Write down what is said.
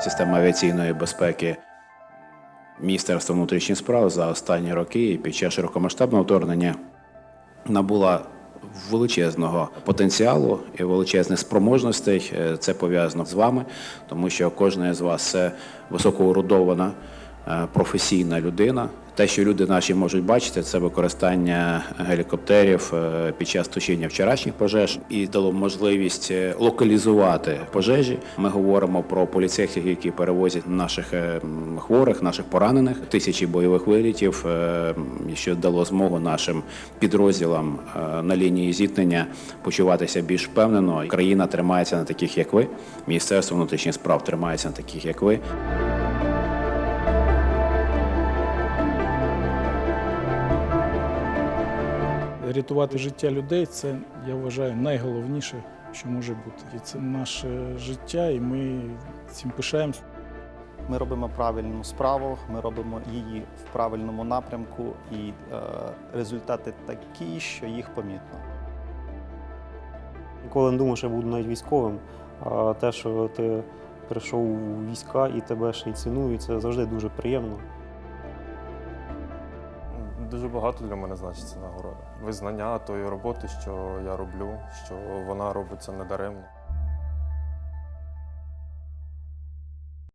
Система авіаційної безпеки Міністерства внутрішніх справ за останні роки під час широкомасштабного вторгнення набула величезного потенціалу і величезних спроможностей. Е, Це пов'язано з вами, тому що кожна з вас це високоурудована професійна людина. Те, що люди наші можуть бачити, це використання гелікоптерів е, під час тушіння вчорашніх пожеж і дало можливість е, локалізувати пожежі. Ми говоримо про поліцейських, які перевозять наших е, хворих, наших поранених, тисячі бойових вилітів, е, що дало змогу нашим підрозділам е, на лінії зіткнення почуватися більш впевнено. Країна тримається на таких, як ви. Міністерство внутрішніх справ тримається на таких, як ви. Рятувати життя людей це, я вважаю, найголовніше, що може бути. І це наше життя, і ми цим пишаємося. Ми робимо правильну справу, ми робимо її в правильному напрямку, і е, результати такі, що їх помітно. Ніколи не думав, що я буду навіть військовим. А те, що ти прийшов у війська і тебе ще й цінують, це завжди дуже приємно. Дуже багато для мене значить ця нагорода. Визнання тої роботи, що я роблю, що вона робиться недаремно.